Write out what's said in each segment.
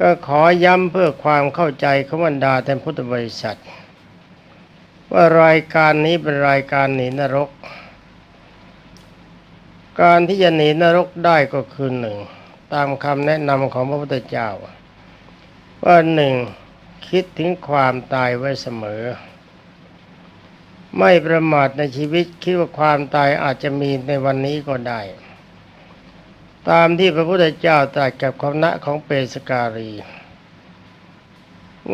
ก็ขอย้ำเพื่อความเข้าใจของบรรดาแทนพุทธบริษัท ว่ารายการนี้เป็นรายการหนีนรก การที่จะหนีนรกได้ก็คือหนึ่งตามคำแนะนำของพระพุทธเจ้า ว่าหนึ่งคิดถึงความตายไว้เสมอ ไม่ประมาทในชีวิตคิดว่าความตายอาจจะมีในวันนี้ก็ได้ ตามที่พระพุทธเจ้าตรัสกับคณะของเปสการี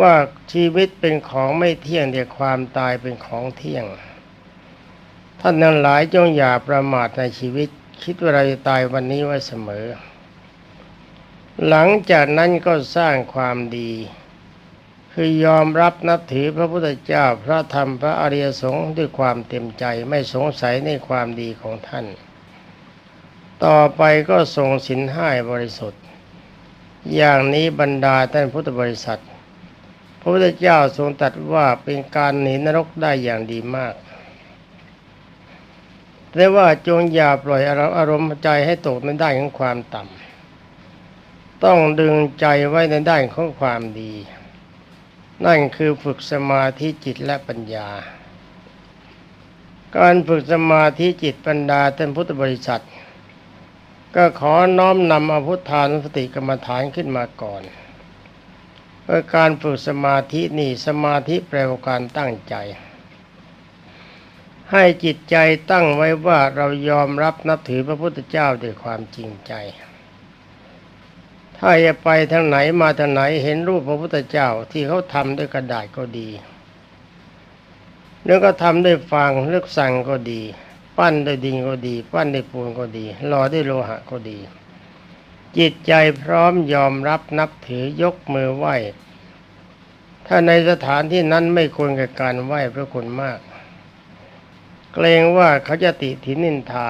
ว่าชีวิตเป็นของไม่เที่ยงแต่ความตายเป็นของเที่ยง ท่านทั้งหลายจงอย่าประมาทในชีวิต คิดว่าเราจะตายวันนี้ไว้เสมอ หลังจากนั้นก็สร้างความดี คือยอมรับนับถือพระพุทธเจ้าพระธรรมพระอริยสงฆ์ด้วยความเต็มใจไม่สงสัยในความดีของท่าน ต่อไปก็ทรงสินห้าบริสุทธิ์ อย่างนี้บรรดาท่านพุทธบริษัท พระพุทธเจ้าทรงตรัสว่าเป็นการหนีนรกได้อย่างดีมากแต่ว่าจงอย่าปล่อยอารมณ์ใจให้ตกในด้านของความต่ำ ต้องดึงใจไว้ในด้านของความดี นั่นคือฝึกสมาธิจิตและปัญญา การฝึกสมาธิจิตปัญญาท่านพุทธบริษัท ก็ขอน้อมนำอาพุทธานุสติกรรมฐานขึ้นมาก่อนเพื่อการฝึกสมาธินี่สมาธิแปลว่าการตั้งใจ ให้จิตใจตั้งไว้ว่าเรายอมรับนับถือพระพุทธเจ้าด้วยความจริงใจ ถ้าจะไปทางไหนมาทางไหนเห็นรูปพระพุทธเจ้าที่เขาทำด้วยกระดาษก็ดีแล้วก็ทำด้วยฟางเลือกสั่งก็ดี ปั้นด้วยดินก็ดี ปั้นด้วยปูนก็ดีหล่อด้วยโลหะก็ดี จิตใจพร้อมยอมรับนับถือยกมือไหว้ ถ้าในสถานที่นั้นไม่ควรกับการไหว้พระคุณมาก เกรงว่าเขาจะติถินินทา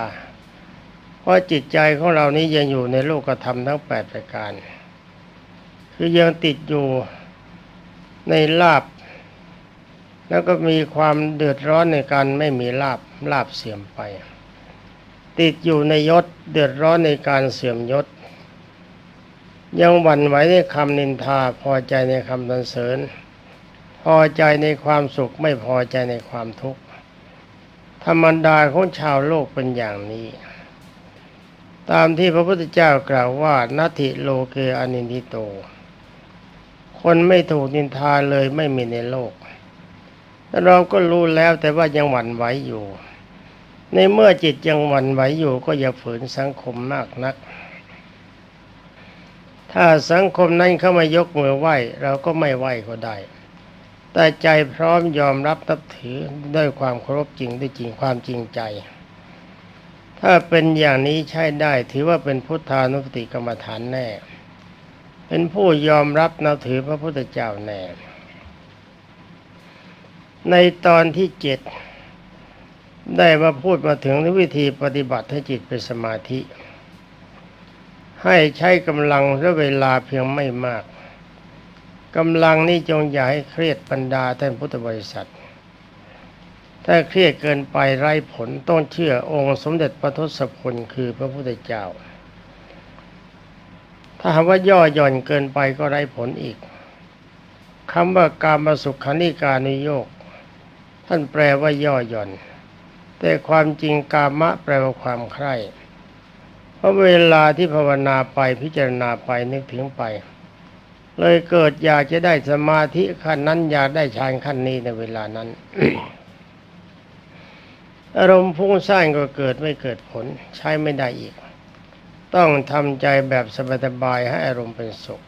เพราะจิตใจของเรานี้ยังอยู่ในโลกธรรมทั้งแปดประการ คือยังติดอยู่ในลาบแล้วก็มีความเดือดร้อนในการไม่มีลาบ ลาบเสื่อมไป ติดอยู่ในยศเดือดร้อนในการเสื่อมยศ ยังหวั่นไหวในคำนินทาพอใจในคำสรรเสริญ พอใจในความสุขไม่พอใจในความทุกข์ธรรมดาของชาวโลกเป็นอย่างนี้ ตามที่พระพุทธเจ้ากล่าวว่านัติโลเกอนินทิโต คนไม่ถูกนินทาเลยไม่มีในโลกแต่เราก็รู้แล้วแต่ว่ายังหวั่นไหวอยู่ ในเมื่อจิตยังหวั่นไหวอยู่ก็อย่าฝืนสังคมมากนัก ถ้าสังคมนั้นเข้ามายกมือไหว้เราก็ไม่ไหว้ก็ได้ แต่ใจพร้อมยอมรับนับถือด้วยความเคารพจริงด้วยจริงความจริงใจ ถ้าเป็นอย่างนี้ใช้ได้ถือว่าเป็นพุทธานุสติกรรมฐานแน่ เป็นผู้ยอมรับนับถือพระพุทธเจ้าแน่ ในตอนที่เจ็ด ได้มาพูดมาถึงวิธีปฏิบัติให้จิตเป็นสมาธิ ให้ใช้กำลังและเวลาเพียงไม่มากกำลังนี้จงอย่าให้เครียดบรรดาท่านพุทธบริษัท ถ้าเครียดเกินไปไร้ผลต้องเชื่อองค์สมเด็จพระทศพลคือพระพุทธเจ้า ถ้าหากว่าย่อหย่อนเกินไปก็ไร้ผลอีกคำว่าการมาสุขขันิการนิโยก ท่านแปลว่าย่อหย่อน แต่ความจริงกามะแปลว่าความใคร่เพราะเวลาที่ภาวนาไปพิจารณาไปนึกถึงไป เลยเกิดอยากจะได้สมาธิขั้นนั้นอยากได้ฌานขั้นนี้ในเวลานั้น อารมณ์พุ่งสร้างก็เกิดไม่เกิดผลใช้ไม่ได้อีก ต้องทำใจแบบสบายๆให้อารมณ์เป็นสุข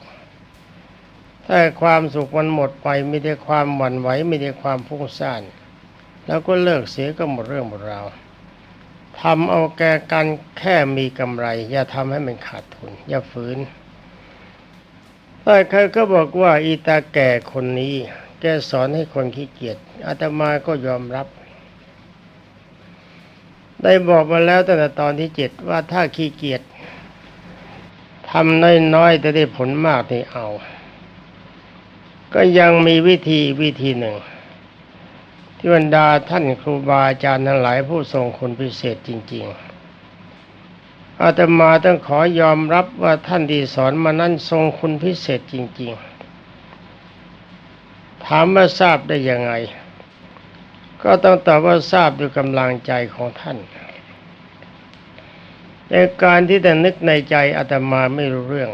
ถ้าความสุขมันหมดไปมีแต่ความหวั่นไหวมีแต่ความพุ่งสร้าง แล้วก็เลิกเสียก็หมดเรื่องหมดราวทำเอาแกกันแค่มีกำไร อย่าทำให้มันขาดทุน อย่าฝืนแต่ใครก็บอกว่าอีตาแก่คนนี้ แกสอนให้คนขี้เกียจอาตมาก็ยอมรับ ได้บอกมาแล้วตั้งแต่ตอนที่เจ็ดว่าถ้าขี้เกียจทำน้อยๆแต่ได้ผลมากนี่เอา ก็ยังมีวิธีวิธีหนึ่ง ที่บรรดาท่านครูบาอาจารย์ทั้งหลายผู้ทรงคุณพิเศษจริง ๆ อาตมาต้องขอยอมรับว่าท่านที่สอนมานั้นทรงคุณพิเศษจริง ๆ ถามว่าทราบได้ยังไง ก็ต้องตอบว่าทราบด้วยกำลังใจของท่านในการที่แต่นึกในใจอาตมาไม่รู้เรื่อง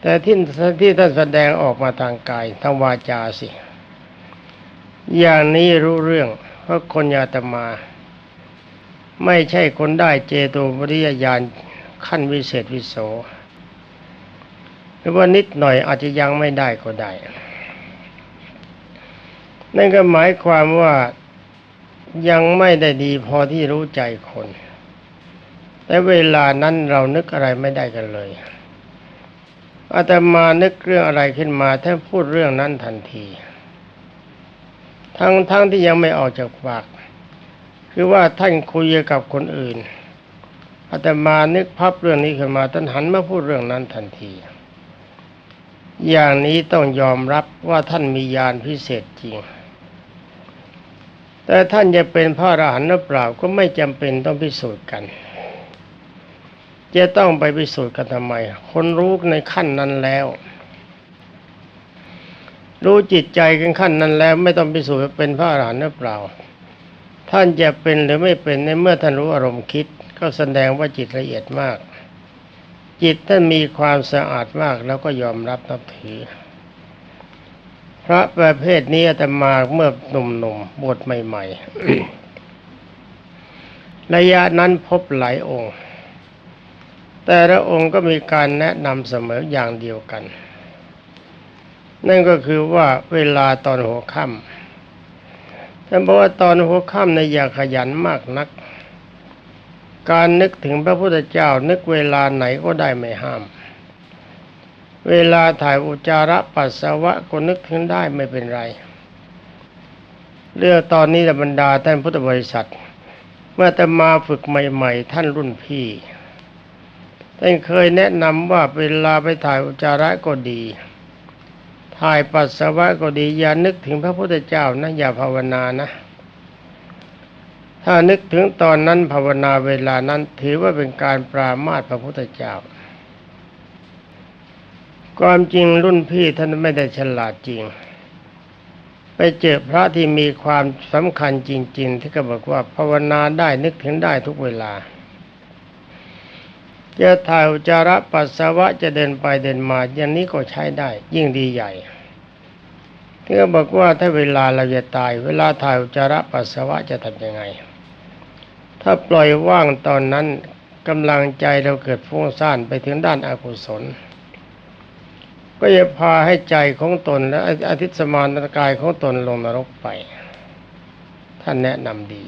แต่ที่ที่ท่านแสดงออกมาทางกายทางวาจาสิ อย่างนี้รู้เรื่อง เพราะคนยางอาตมา ไม่ใช่คนได้เจโตปริยญาณขั้นวิเศษวิโสหรือว่านิดหน่อยอาจจะยังไม่ได้ก็ได้ นั่นก็หมายความว่ายังไม่ได้ดีพอที่รู้ใจคน แต่เวลานั้นเรานึกอะไรไม่ได้กันเลยอาตมานึกเรื่องอะไรขึ้นมาท่าพูดเรื่องนั้นทันที ทั้งทั้งที่ยังไม่ออกจากปาก คือว่าท่านคุยกับคนอื่นอาตมานึกพับเรื่องนี้ขึ้นมาท่านหันมาพูดเรื่องนั้นทันที อย่างนี้ต้องยอมรับว่าท่านมีญาณพิเศษจริง แต่ท่านจะเป็นพระอรหันต์หรือเปล่าก็ไม่จำเป็นต้องพิสูจน์กัน จะต้องไปพิสูจน์กันทำไม คนรู้ในขั้นนั้นแล้ว รู้จิตใจกันขั้นนั้นแล้ว ไม่ต้องพิสูจน์ว่เป็นพระอรหันต์หรือเปล่า ท่านจะเป็นหรือไม่เป็นในเมื่อท่านรู้อารมณ์คิด ก็แสดงว่าจิตละเอียดมาก จิตท่านมีความสะอาดมากแล้วก็ยอมรับนับถือ พระประเภทนี้อาตมาเมื่อหนุ่มๆบวชใหม่ ๆ ระยะนั้นพบหลายองค์ แต่ละองค์ก็มีการแนะนำเสมออย่างเดียวกัน นั่นก็คือว่าเวลาตอนหัวค่ำท่านบอกว่าตอนหัวค่ำในอย่าขยันมากนัก การนึกถึงพระพุทธเจ้านึกเวลาไหนก็ได้ไม่ห้าม เวลาถ่ายอุจจาระปัสสาวะก็นึกถึงได้ไม่เป็นไร เรื่องตอนนี้บรรดาท่านพุทธบริษัท เมื่อแต่มาฝึกใหม่ๆ ท่านรุ่นพี่ท่านเคยแนะนำว่าเวลาไปถ่ายอุจจาระก็ดี ถ่ายปัสสาวะก็ดีอย่านึกถึงพระพุทธเจ้านะอย่าภาวนานะ ถ้านึกถึงตอนนั้นภาวนาเวลานั้นถือว่าเป็นการปรามาสพระพุทธเจ้า ความจริงรุ่นพี่ท่านไม่ได้ฉลาดจริง ไปเจอพระที่มีความสำคัญจริง ๆ ที่ก็บอกว่าภาวนาได้นึกถึงได้ทุกเวลา จะถ่ายอุจจาระปัสสาวะจะเดินไปเดินมาอย่างนี้ก็ใช้ได้ ยิ่งดีใหญ่ที่บอกว่าถ้าเวลาเราจะตาย เวลาถ่ายอุจจาระปัสสาวะจะทำยังไง ถ้าปล่อยว่างตอนนั้นกำลังใจเราเกิดฟุ้งซ่านไปถึงด้านอากุศล ก็จะพาให้ใจของตนและอาทิตย์สมานกายของตนลงนรกไป ท่านแนะนำดี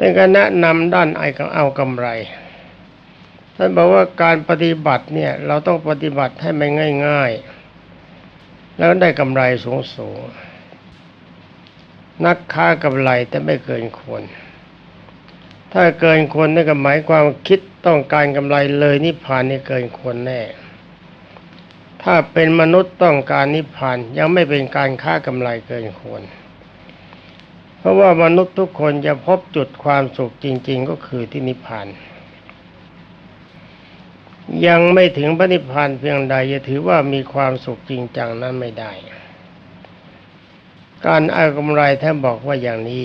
แต่ก็แนะนำด้านไอ้กเอากำไร ท่านบอกว่าการปฏิบัติเนี่ย เราต้องปฏิบัติให้มันง่าย ๆ แล้วได้กำไรสูงสูงนักค้ากำไรแต่ไม่เกินควรถ้าเกินควรนั่นก็หมายความคิดต้องการกำไรเลยนิพพานนี่เกินควรแน่ถ้าเป็นมนุษย์ต้องการนิพพานยังไม่เป็นการค้ากำไรเกินควร เพราะว่ามนุษย์ทุกคนจะพบจุดความสุขจริง ๆ ก็คือที่นิพพาน ยังไม่ถึงพระนิพพานเพียงใดจะถือว่ามีความสุขจริงจังนั้นไม่ได้ การอากำไรท่านบอกว่าอย่างนี้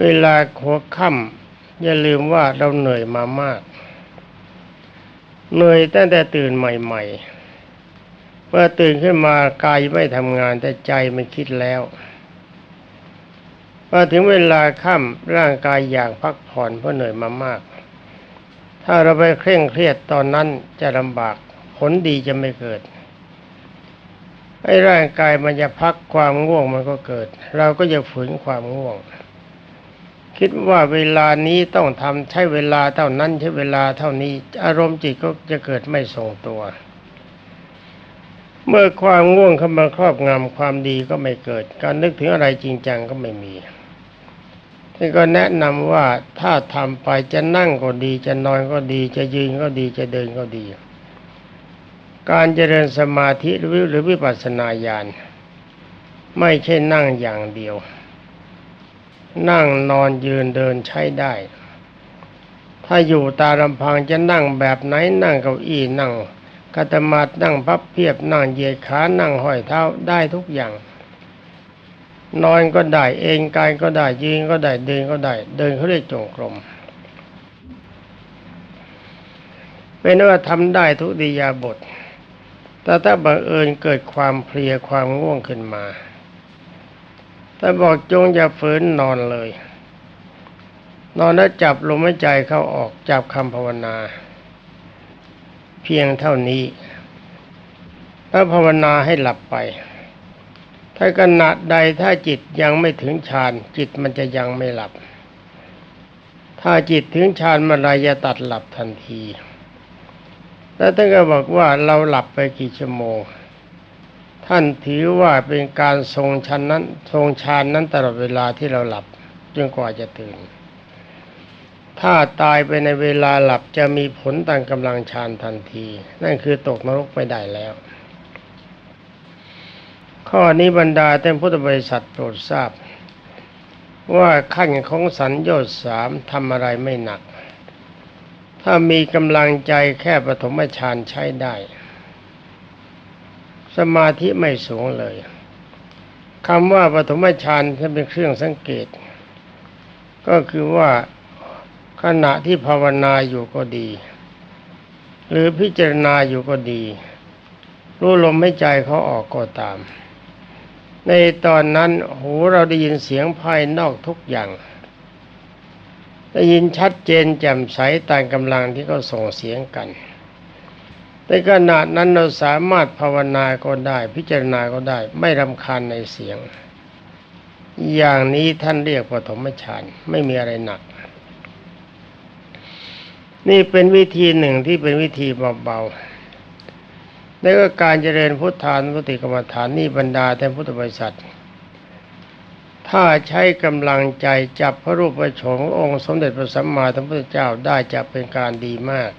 เวลาหัวค่ำอย่าลืมว่าเราเหนื่อยมามากเหนื่อยตั้งแต่ตื่นใหม่ๆเมื่อตื่นขึ้นมากายไม่ทำงานแต่ใจไมันคิดแล้ว พอถึงเวลาค่ำร่างกายอยากพักผ่อนเพราะเหนื่อยมามาก ถ้าเราไปเคร่งเครียดตอนนั้นจะลำบากผลดีจะไม่เกิดไอ้ร่างกายมันจะพักความง่วงมันก็เกิด เราก็จะฝืนความง่วง คิดว่าเวลานี้ต้องทำใช้เวลาเท่านั้นใช้เวลาเท่านี้ อารมณ์จิตก็จะเกิดไม่ทรงตัว เมื่อความง่วงเข้ามาครอบงำความดีก็ไม่เกิด การนึกถึงอะไรจริงจังก็ไม่มี ท่านก็แนะนำว่าถ้าทำไปจะนั่งก็ดี จะนอนก็ดี จะยืนก็ดีจะเดินก็ดี การเจริญสมาธิหรือหรือวิปัสสนาญาณไม่ใช่นั่งอย่างเดียว นั่งนอนยืนเดินใช้ได้ ถ้าอยู่ตาลำพังจะนั่งแบบไหนนั่งเก้าอี้นั่งคัตมาดนั่งพับเพียบนั่งเหยียดขานั่งห้อยเท้าได้ทุกอย่าง นอนก็ได้ เองกายก็ได้ยืนก็ได้เดินก็ได้ เดินเขาเรียกจงกรมเป็นว่าทำได้ทุกดิยาบท แต่ถ้าบังเอิญเกิดความเพลียความง่วงขึ้นมาถ้าบอกจงอย่าฝืนนอนเลย นอนแล้วจับลมหายใจเข้าออกจับคำภาวนา เพียงเท่านี้ แล้วภาวนาให้หลับไป ถ้าขณะใดถ้าจิตยังไม่ถึงฌานจิตมันจะยังไม่หลับ ถ้าจิตถึงฌานเมื่อไรจะตัดหลับทันที แล้วท่านก็บอกว่าเราหลับไปกี่ชั่วโมง ท่านถือว่าเป็นการทรงชันนั้น ทรงฌานนั้นตลอดเวลาที่เราหลับจนกว่าจะตื่น ถ้าตายไปในเวลาหลับจะมีผลต่างกำลังฌานทันที นั่นคือตกนรกไม่ได้แล้ว ข้อนี้บรรดาท่านพุทธบริษัทโปรดทราบ ว่าขั้นของสัญญาสามทำอะไรไม่หนัก ถ้ามีกำลังใจแค่ปฐมฌานใช้ได้ สมาธิไม่สูงเลยคำว่าปฐมฌานที่เป็นเครื่องสังเกต ก็คือว่าขณะที่ภาวนาอยู่ก็ดี หรือพิจารณาอยู่ก็ดี รู้ลมให้ใจเขาออกก็ตาม ในตอนนั้นหูเราได้ยินเสียงภายนอกทุกอย่างได้ยินชัดเจนแจ่มใสตามกำลังที่เขาส่งเสียงกันในขณะนั้นเราสามารถภาวนาก็ได้ พิจารณาก็ได้ ไม่รำคาญในเสียง อย่างนี้ท่านเรียกปฐมฌานไม่มีอะไรหนัก นี่เป็นวิธีหนึ่งที่เป็นวิธีเบาๆ แล้วก็การเจริญพุทธานุสติกรรมฐานนี่บรรดาแต่พุทธบริษัท ถ้าใช้กำลังใจจับพระรูปพระโฉมขององค์สมเด็จพระสัมมาสัมพุทธเจ้าได้จะเป็นการดีมาก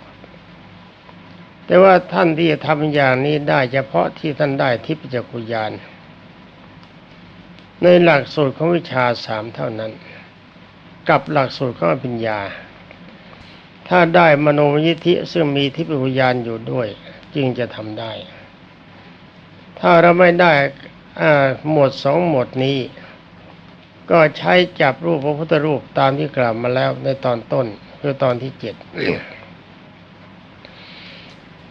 แต่ว่าท่านที่จะทำอย่างนี้ได้เฉพาะที่ท่านได้ทิพยจักรุญาณในหลักสูตรของวิชาสามเท่านั้น กับหลักสูตรของอภิญญา ถ้าได้มโนยิธิซึ่งมีทิพยวิญญาณอยู่ด้วย จึงจะทำได้ ถ้าเราไม่ได้หมวดสองหมวดนี้ ก็ใช้จับรูปพระพุทธรูปตามที่กล่าวมาแล้วในตอนต้นคือตอนที่เจ็ด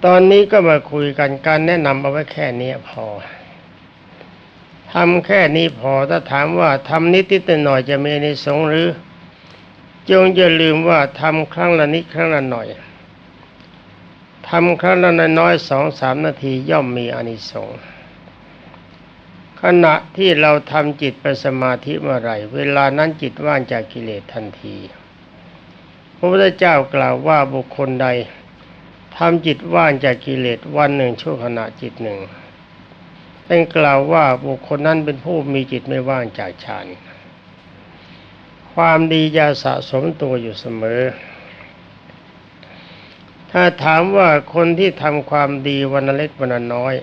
ตอนนี้ก็มาคุยกันการแนะนำเอาไว้แค่นี้พอทำแค่นี้พอถ้าถามว่าทำนิดนิดหน่อยจะมีในสงหรือ จงอย่าลืมว่าทำครั้งละนิดครั้งละหน่อย ทำครั้งละน้อยสองสามนาทีย่อมมีอานิสงส์ขณะที่เราทำจิตเป็นสมาธิเมื่อไรเวลานั้นจิตว่างจากกิเลสทันที พระพุทธเจ้ากล่าวว่าบุคคลใดทำจิตว่างจากกิเลสวันหนึ่งชั่วขณะจิตหนึ่งเป็นกล่าวว่าบุคคลนั้นเป็นผู้มีจิตไม่ว่างจากฌานความดีจะสะสมตัวอยู่เสมอ ถ้าถามว่าคนที่ทำความดีวันเล็กวันน้อย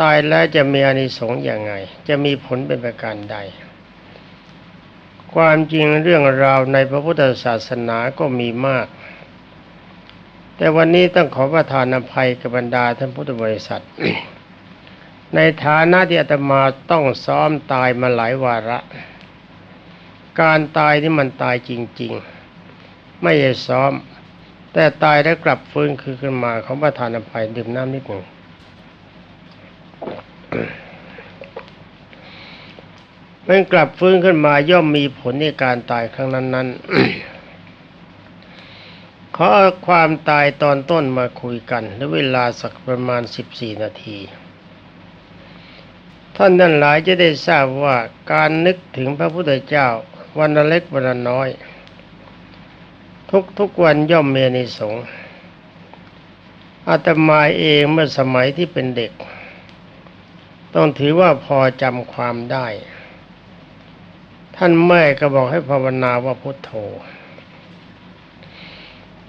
ตายแล้วจะมีอานิสงส์อย่างไง จะมีผลเป็นประการใด ความจริงเรื่องราวในพระพุทธศาสนาก็มีมาก แต่วันนี้ต้องขอประทานอภัยกับบรรดาท่านพุทธบริษัท ในฐานะที่อาตมาต้องซ้อมตายมาหลายวาระ การตายนี่มันตายจริง ๆ ไม่ใช่ซ้อม แต่ตายแล้วกลับฟื้นคือขึ้นมาเของประธานอภัยดื่มน้ำนิดหนึ่งมันกลับฟื้นขึ้นมาย่อมมีผลในการตายครั้งนั้นๆขออความตายตอนต้นมาคุยกันและเวลาสักประมาณ14นาที ท่านนั้นหลายจะได้ทราบว่าการนึกถึงพระพุทธเจ้าวันเล็กวันน้อย ทุกทุกวันย่อมเมีในสงอาตมาเองเมื่อสมัยที่เป็นเด็ก ต้องถือว่าพอจำความได้ ท่านแม่ก็บอกให้ภาวนาว่าพุทโธ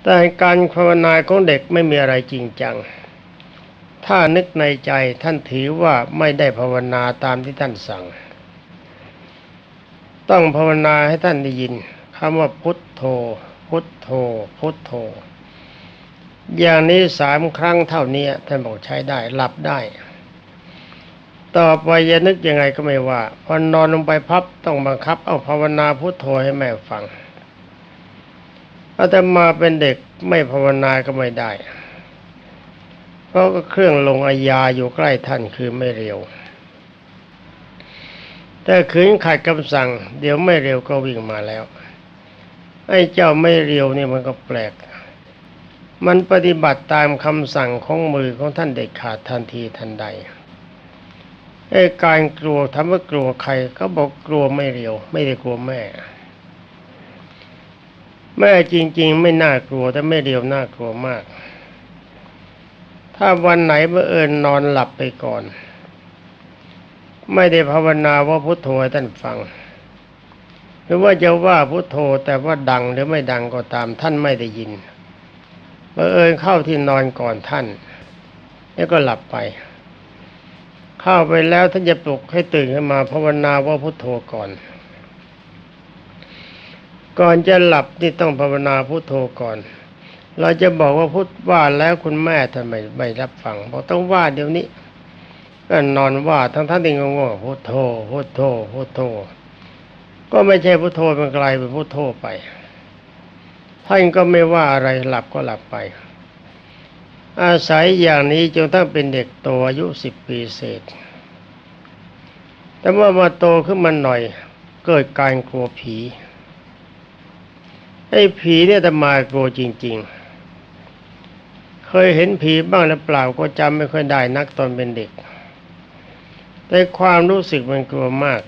แต่การภาวนาของเด็กไม่มีอะไรจริงจัง ถ้านึกในใจท่านถือว่าไม่ได้ภาวนาตามที่ท่านสั่ง ต้องภาวนาให้ท่านได้ยินคำว่าพุทโธ พุทโธ พุทโธ อย่างนี้สามครั้งเท่านี้ท่านบอกใช้ได้หลับได้ ต่อไปจะนึกยังไงก็ไม่ว่า พอนอนลงไปพับต้องบังคับ เอาภาวนาพุทโธให้แม่ฟังอาตมาเป็นเด็กไม่ภาวนาก็ไม่ได้ เพราะก็เครื่องลงอาญาอยู่ใกล้ท่านคือไม่เร็ว แต่ขืนขัดคำสั่ง เดี๋ยวไม่เร็วก็วิ่งมาแล้ว ไอ้เจ้าไม่เร็วเนี่ยมันก็แปลก มันปฏิบัติตามคำสั่งของมือของท่านเด็ดขาดทันทีทันใดไอ้การกลัวทำว่ากลัวใครก็บอกกลัวไม่เร็วไม่ได้กลัวแม่ แม่จริง ๆ ไม่น่ากลัวแต่ไม่เร็วน่ากลัวมาก ถ้าวันไหนเมื่อเอิญนอนหลับไปก่อน ไม่ได้ภาวนาว่าพุทโธให้ท่านฟัง หรือว่าจะว่าพุทโธแต่ว่าดังหรือไม่ดังก็ตามท่านไม่ได้ยินเมื่อเอิญเข้าที่นอนก่อนท่านแล้วก็หลับไป เข้าไปแล้วท่านจะปลุกให้ตื่นขึ้นมาภาวนาว่าพุทโธก่อน ก่อนจะหลับนี่ต้องภาวนาพุทโธก่อน เราจะบอกว่าพุทว่าแล้วคุณแม่ทำไมไม่รับฟังบอกต้องว่าเดี๋ยวนี้ ก็นอนว่าทั้งท่านที่งงพุทโธพุทโธพุทโธ ก็ไม่ใช่พุทโธเป็นไกลเป็นพุทโธไปท่านก็ไม่ว่าอะไรหลับก็หลับไป อาศัยอย่างนี้จนตั้งเป็นเด็กโตอายุสิบปีเศษ แต่ว่ามาโตขึ้นมาหน่อย เกิดการกลัวผีไอ้ผีเนี่ยแต่มากลัวจริง ๆ เคยเห็นผีบ้างหรือเปล่าก็จำไม่ค่อยได้นักตอนเป็นเด็ก แต่ความรู้สึกมันกลัวมาก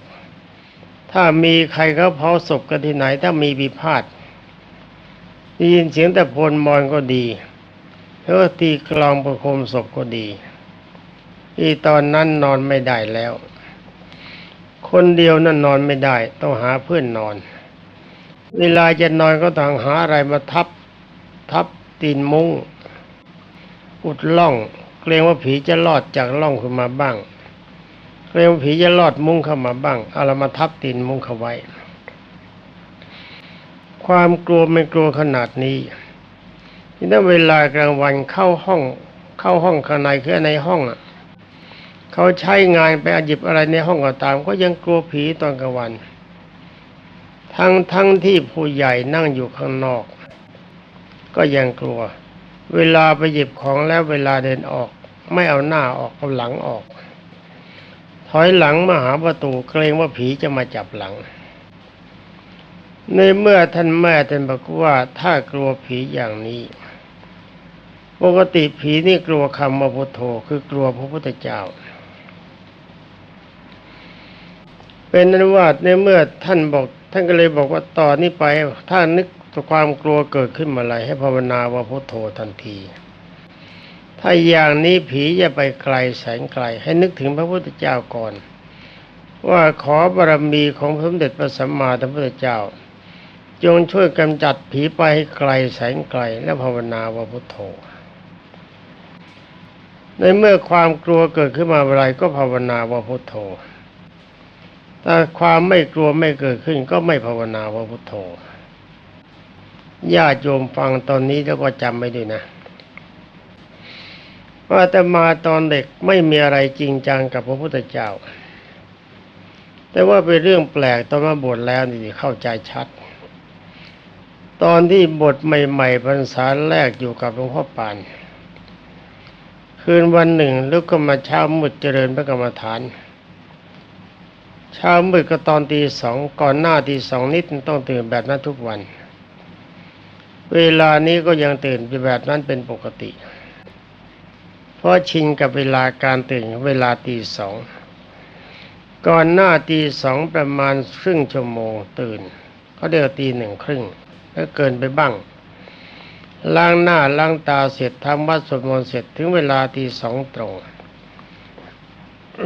ถ้ามีใครเขาเผาศพกันที่ไหน ถ้ามีบิพาทได้ยินเสียงแต่พลมอนก็ดีแล้วตีกลองประโคมศพก็ดี อีตอนนั้นนอนไม่ได้แล้ว คนเดียวนั่นนอนไม่ได้ ต้องหาเพื่อนนอน เวลาจะนอนก็ต้องหาอะไรมาทับ ทับตีนมุง้งอุดล่อง เกรงว่าผีจะลอดจากล่องขึ้นมาบ้าง เกรงว่าผีจะลอดมุ้งเข้ามาบ้างเอาเรามาทับตีนมุ้งเข้าไว้ ความกลัวไม่กลัวขนาดนี้นี่ถ้าเวลากลางวันเข้าห้อง เข้าห้องข้างในคือในห้องอะเขาใช้งานไปหยิบอะไรในห้องก็ตาม ก็ยังกลัวผีตอนกลางวัน ทั้งทั้งที่ผู้ใหญ่นั่งอยู่ข้างนอก ก็ยังกลัว เวลาไปหยิบของแล้วเวลาเดินออก ไม่เอาหน้าออกเอาหลังออก อยหลังมาหาประตูเกรงว่าผีจะมาจับหลัง ในเมื่อท่านแม่ท่านบอกว่าถ้ากลัวผีอย่างนี้ ปกติผีนี่กลัวคำว่าพุทโธคือกลัวพระพุทธเจ้า เป็นนั้นว่าในเมื่อท่านบอก ท่านก็เลยบอกว่าต่อนนี้ไป ถ้านึกความกลัวเกิดขึ้นมาอะไรให้ภาวนาว่าพุทโธทันที ถ้าอย่างนี้ผีจะไปไกลแสนไกล ให้นึกถึงพระพุทธเจ้าก่อน ว่าขอบารมีของพระสมเด็จพระสัมมาสัมพุทธเจ้า จงช่วยกำจัดผีไปให้ไกลแสนไกล และภาวนาว่าพุทโธในเมื่อความกลัวเกิดขึ้นมาอะไรก็ภาวนาว่าพุทโธถ้าความไม่กลัวไม่เกิดขึ้นก็ไม่ภาวนาว่าพุทโธญาติโยมฟังตอนนี้แล้วก็จำไว้ด้วยนะ ว่าแต่มาตอนเด็กไม่มีอะไรจริงจังกับพระพุทธเจ้า แต่ว่าเป็นเรื่องแปลกตอนมาบวชแล้วนี่เข้าใจชัด ตอนที่บทใหม่ๆพรรษาแรกอยู่กับหลวงพ่อปาน คืนวันหนึ่งลุกขึ้นมาเช้ามืดเจริญพระกรรมฐาน เช้ามืดก็ตอนตีสองก่อนหน้าตีสองนิดต้องตื่นแบบนั้นทุกวัน เวลานี้ก็ยังตื่นแบบนั้นเป็นปกติ ราะชินกับเวลาการตื่นเวลาตีสอง ก่อนหน้าตีสองประมาณครึ่งชั่วโมงตื่นเขาเดียวตีหนึ่งครึ่งแล้วเกินไปบ้าง ล้างหน้าล้างตาเสร็จทำวัดสวดมนต์เสร็จถึงเวลาตีสองตรง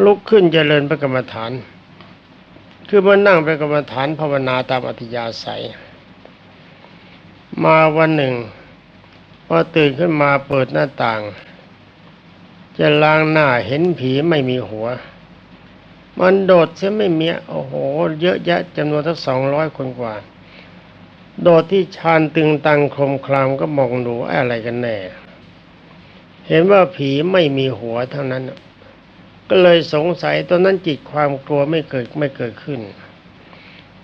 ลุกขึ้นเจริญพระกรรมฐาน คือมานั่งเป็นกรรมฐานภาวนาตามอัธยาศัย มาวันหนึ่งพอตื่นขึ้นมาเปิดหน้าต่าง จะล้างหน้าเห็นผีไม่มีหัว มันโดดเสียไม่มียโอ้โห เยอะแยะจำนวนทั้งสองร้อยคนกว่า โดดที่ชานตึงตังคลมคลามก็มองดูอะไรกันแน่ เห็นว่าผีไม่มีหัวเท่านั้น ก็เลยสงสัยตอนนั้นจิตความกลัวไม่เกิดไม่เกิดขึ้น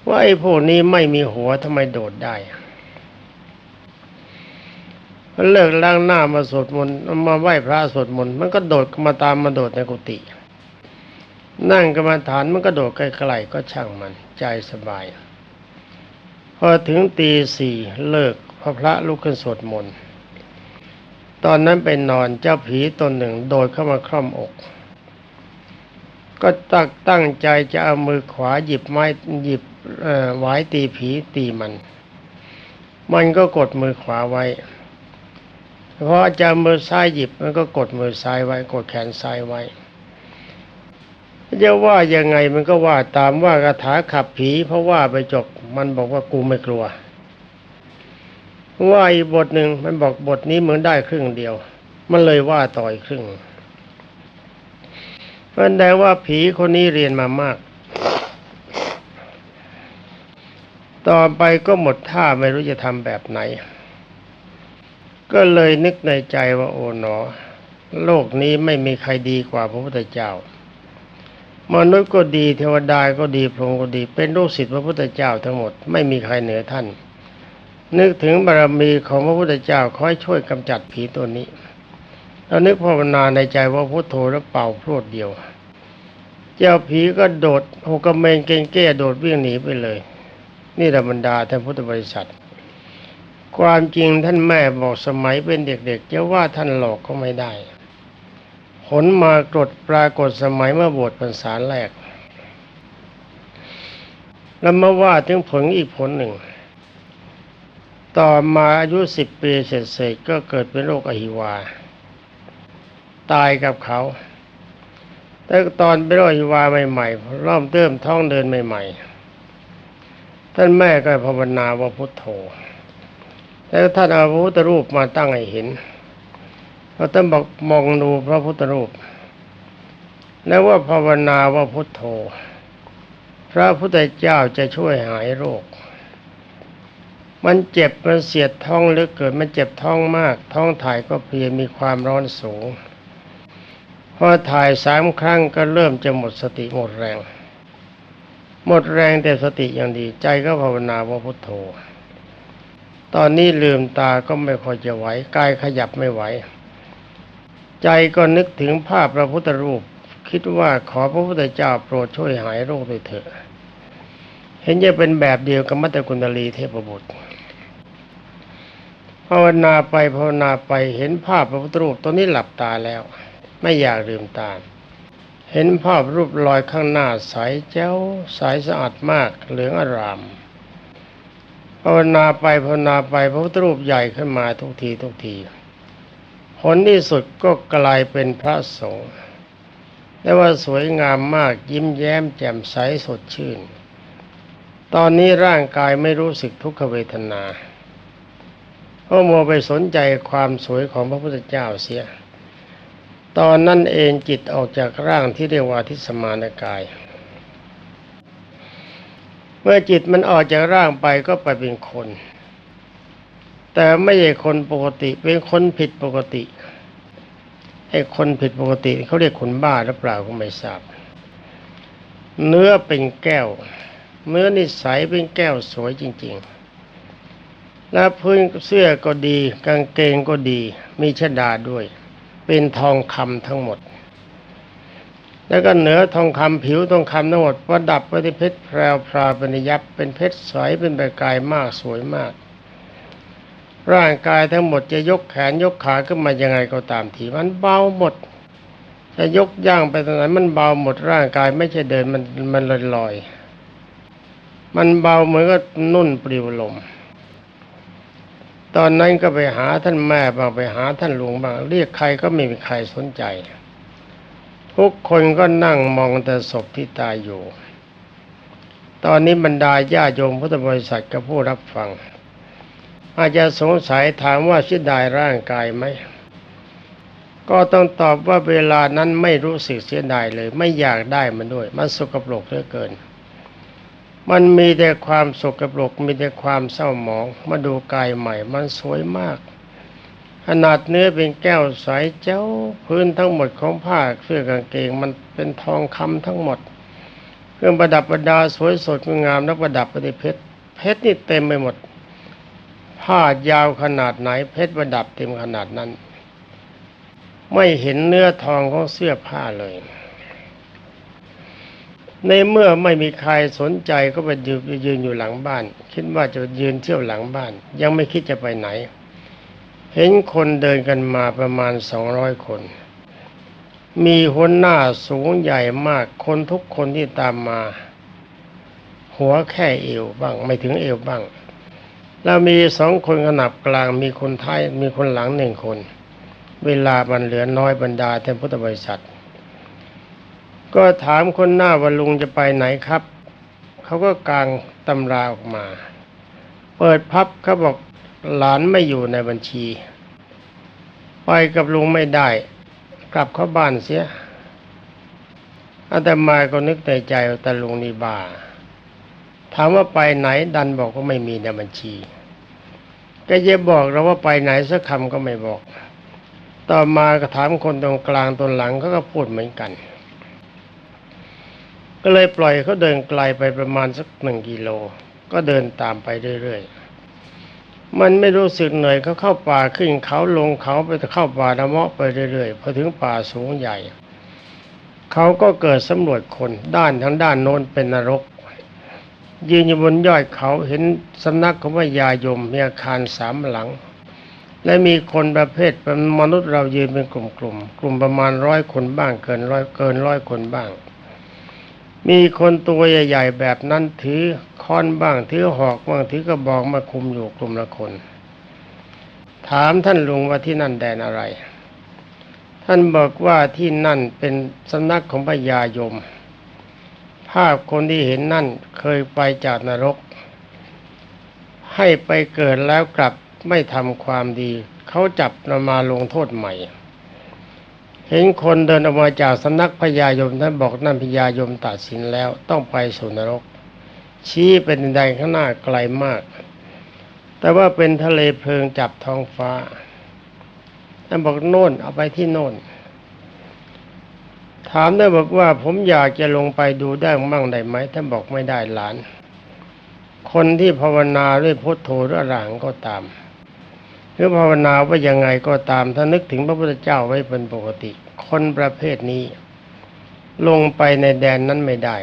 ว่าไอ้พวกนี้ไม่มีหัวทำไมโดดได้ มันเลิกล้างหน้ามาสวดมนต์มาไหว้พระสวดมนต์มันก็โดดมาตามมาโดดในกุฏินั่งกรรมฐานมันก็โดดไกลๆก็ช่างมันใจสบาย พอถึงตีสี่เลิกพระพระลุกขึ้นสวดมนต์ตอนนั้นไปนอนเจ้าผีตนหนึ่งโดดเข้ามาคล่อมอก ก็ตักตั้งใจจะเอามือขวาหยิบไม้หยิบเอ่อหวายตีผีตีมัน มันก็กดมือขวาไว้ เพราะจะมือซ้ายหยิบมันก็กดมือซ้ายไว้ กดแขนซ้ายไว้จะว่ายังไงมันก็ว่าตามว่าคาถาขับผี เพราะว่าไปจบมันบอกว่ากูไม่กลัว ว่าอีกบทหนึ่งมันบอกบทนี้เหมือนได้ครึ่งเดียว มันเลยว่าต่ออีกครึ่งเพราะแต่ว่าผีคนนี้เรียนมามาก ต่อไปก็หมดท่าไม่รู้จะทำแบบไหน ก็เลยนึกในใจว่าโอ๋หนอ โลกนี้ไม่มีใครดีกว่าพระพุทธเจ้ามนุษย์ก็ดีเทวดาก็ดีพรหมก็ดี เป็นลูกศิษย์พระพุทธเจ้าทั้งหมดไม่มีใครเหนือท่าน นึกถึงบารมีของพระพุทธเจ้าคอยช่วยกำจัดผีตัวนี้แล้วนึกภาวนาในใจว่าพุทโธแล้วเป่าพรวดเดียว เจ้าผีก็โดดหกกระเมงเก่งแก้โดดวิ่งหนีไปเลย นี่ธรรมดาท่านพุทธบริษัท ความจริงท่านแม่บอกสมัยเป็นเด็กๆจะว่าท่านหลอกก็ไม่ได้ผลมากรดปรากฏสมัยเมื่อบวชพรรษาแรก แล้วมาว่าถึงผลอีกผลหนึ่ง ต่อมาอายุสิบปีเสร็จๆก็เกิดเป็นโรคอหิวา ตายกับเขา แต่ตอนเป็นโรคอหิวาใหม่ๆเริ่มเติมท้องเดินใหม่ๆ ท่านแม่ก็ภาวนาว่าพุทโธ แล้วท่านเอาพระพุทธรูปมาตั้งให้เห็นเราต้องบอกมองดูพระพุทธรูป แล้วว่าภาวนาว่าพุทโธ พระพุทธเจ้าจะช่วยหายโรค มันเจ็บมันเสียดท้องเหลือเกินมันเจ็บท้องมาก ท้องถ่ายก็เพลียมีความร้อนสูงพอถ่ายสามครั้งก็เริ่มจะหมดสติหมดแรง หมดแรงแต่สติยังดีใจก็ภาวนาว่าพุทโธ ตอนนี้ลืมตาก็ไม่ค่อยจะไหวกายขยับไม่ไหว ใจก็นึกถึงภาพพระพุทธรูป คิดว่าขอพระพุทธเจ้าโปรดช่วยหายโรคด้วยเถอะ เห็นจะเป็นแบบเดียวกับมัตตกุณฑลีเทพบุตรภาวนาไปภาวนาไปเห็นภาพพระพุทธรูปตอนนี้หลับตาแล้ว ไม่อยากลืมตาเห็นภาพรูปลอยข้างหน้าใสแจ้วใสสะอาดมากเหลืองอาราม ภาวนาไปภาวนาไปพระพุทธรูปใหญ่ขึ้นมาทุกทีทุกทีผลที่สุดก็กลายเป็นพระสงฆ์และว่าสวยงามมากยิ้มแย้มแจ่มใสสดชื่น ตอนนี้ร่างกายไม่รู้สึกทุกขเวทนาเพราะมัวไปสนใจความสวยของพระพุทธเจ้าเสีย ตอนนั้นเองจิตออกจากร่างที่เรียกว่าทิสมานกาย เมื่อจิตมันออกจากร่างไปก็ไปเป็นคน แต่ไม่ใช่คนปกติเป็นคนผิดปกติไอ้คนผิดปกติเขาเรียกคนบ้าหรือเปล่าก็ไม่ทราบ เนื้อเป็นแก้ว เนื้อนิสัยเป็นแก้วสวยจริง ๆ และพื้นเสื้อก็ดี กางเกงก็ดี มีชดาด้วย เป็นทองคำทั้งหมด แล้วก็เหนือทองคำผิวทองคำทั้งหมดประดับไปด้วยเพชรแพรวพราเป็นยับเป็นเพชรใสเป็นประกายมากสวยมาก ร่างกายทั้งหมดจะยกแขนยกขาขึ้นมายังไงก็ตามทีมันเบาหมดจะยกย่างไปตรงไหนมันเบาหมดร่างกายไม่ใช่เดินมันมันลอยลอยมันเบาเหมือนกับนุ่นปลิวลม ตอนนั้นก็ไปหาท่านแม่บ้างไปหาท่านหลวงบ้างเรียกใครก็ไม่มีใครสนใจ ทุกคนก็นั่งมองแต่ศพที่ตายอยู่ ตอนนี้บรรดาญาโยมพุทธบริษัทกับผู้รับฟัง อาจจะสงสัยถามว่าเสียดายร่างกายไหม ก็ต้องตอบว่าเวลานั้นไม่รู้สึกเสียดายเลย ไม่อยากได้มันด้วย มันสกปรกเหลือเกิน มันมีแต่ความสกปรกมีแต่ความเศร้าหมอง มาดูกายใหม่ มันสวยมาก ขนาดเนื้อเป็นแก้วใสเจ้า พื้นทั้งหมดของผ้าเสื้อกางเกงมันเป็นทองคำทั้งหมด เครื่องประดับประดาสวยสดงดงามแล้วประดับไปด้วยเพชรเพชรนี่เต็มไปหมด ผ้ายาวขนาดไหนเพชรประดับเต็มขนาดนั้น ไม่เห็นเนื้อทองของเสื้อผ้าเลย ในเมื่อไม่มีใครสนใจก็ไปยืนอยู่หลังบ้าน คิดว่าจะยืนเที่ยวหลังบ้าน ยังไม่คิดจะไปไหน เห็นคนเดินกันมาประมาณสองร้อยคน มีคนหน้าสูงใหญ่มาก คนทุกคนที่ตามมา หัวแค่เอวบ้าง ไม่ถึงเอวบ้าง แล้วมีสองคนขนาบกลาง มีคนท้ายมีคนหลังหนึ่งคน เวลามันเหลือน้อยบรรดาเท่านพุทธบริษัท ก็ถามคนหน้าว่าลุงจะไปไหนครับ เขาก็กางตำราออกมา เปิดพับเขาบอก หลานไม่อยู่ในบัญชี ไปกับลุงไม่ได้ กลับเข้าบ้านเสียอาตมาก็นึกในใจว่าแต่ลุงนี่บ้าถามว่าไปไหนดันบอกว่าไม่มีในบัญชีก็จะบอกเราว่าไปไหนสักคำก็ไม่บอก ต่อมาก็ถามคนตรงกลางตนหลังเขาก็พูดเหมือนกัน ก็เลยปล่อยเขาเดินไกลไปประมาณสักหนึ่งกิโล ก็เดินตามไปเรื่อยๆ มันไม่รู้สึกเหนื่อยเขาเข้าป่าขึ้นเขาลงเขาไปเข้าป่าละเมาะไปเรื่อยๆพอถึงป่าสูงใหญ่ เขาก็เกิดสำรวจคนด้านทางด้านโน้นเป็นนรก ยืนอยู่บนยอดเขาเห็นสำนักของพระยายมมีอาคารสามหลัง และมีคนประเภทเป็นมนุษย์เรายืนเป็นกลุ่มๆกลุ่มประมาณร้อยคนบ้างเกินร้อยเกินร้อยคนบ้าง มีคนตัวใหญ่ๆแบบนั้นถือค้อนบ้างถือหอกบ้างถือกระบอกมาคุมอยู่กลุ่มละคน ถามท่านลุงว่าที่นั่นแดนอะไร ท่านบอกว่าที่นั่นเป็นสำนักของพญายม ภาพคนที่เห็นนั่นเคยไปจากนรก ให้ไปเกิดแล้วกลับไม่ทำความดี เขาจับเรามาลงโทษใหม่ เห็นคนเดินออกมาจากสำนักพญายมท่านบอกนั่นพญายมตัดสินแล้วต้องไปสู่นรก ชี้เป็นแดนข้างหน้าไกลมาก แต่ว่าเป็นทะเลเพลิงจับท้องฟ้าท่านบอกโน่นเอาไปที่โน่น ถามได้บอกว่าผมอยากจะลงไปดูได้มั่งได้ไหมท่านบอกไม่ได้หลาน คนที่ภาวนาด้วยพุทโธรืออรหังก็ตาม หรือภาวนาว่ายังไงก็ตามถ้านึกถึงพระพุทธเจ้าไว้เป็นปกติ คนประเภทนี้ ลงไปในแดนนั้นไม่ได้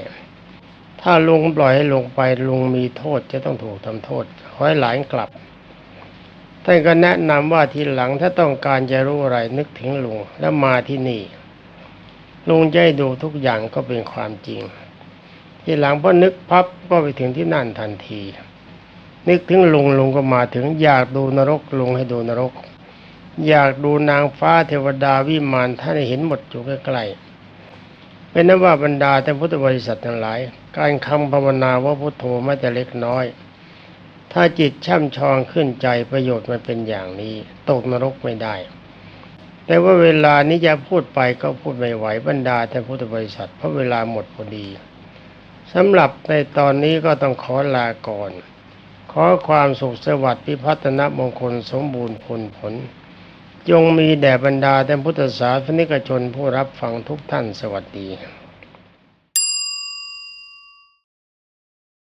ถ้าลุงปล่อยให้ลงไปลุงมีโทษจะต้องถูกทำโทษขอให้หลานกลับท่านก็แนะนำว่าทีหลังถ้าต้องการจะรู้อะไรนึกถึงลุงแล้วมาที่นี่ลุงจะให้ดูทุกอย่างก็เป็นความจริง ทีหลังพอนึกพับก็ไปถึงที่นั่นทันที นึกถึงลุงลุงก็มาถึง อยากดูนรกลุงให้ดูนรก อยากดูนางฟ้าเทวดาวิมานท่านเห็นหมดอยู่ใกล้ๆเป็นนั้นว่าบรรดาท่พุทธบริษัททั้งหลาย การคำภาวนาว่าพุทโธไม่แต่เล็กน้อย ถ้าจิตช่ำชองขึ้นใจประโยชน์มันเป็นอย่างนี้ ตกนรกไม่ได้ แต่ว่าเวลานี้จะพูดไปก็พูดไม่ไหวบรรดาท่พุทธบริษัทเพราะเวลาหมดพอดีสำหรับในตอนนี้ก็ต้องขอลาก่อน ขอความสุขสวัสดิ์พิพัฒนมงคลสมบูรณ์ผลผล จงมีแด่บรรดาท่านพุทธศาสนิกชนผู้รับฟังทุกท่านสวัสดี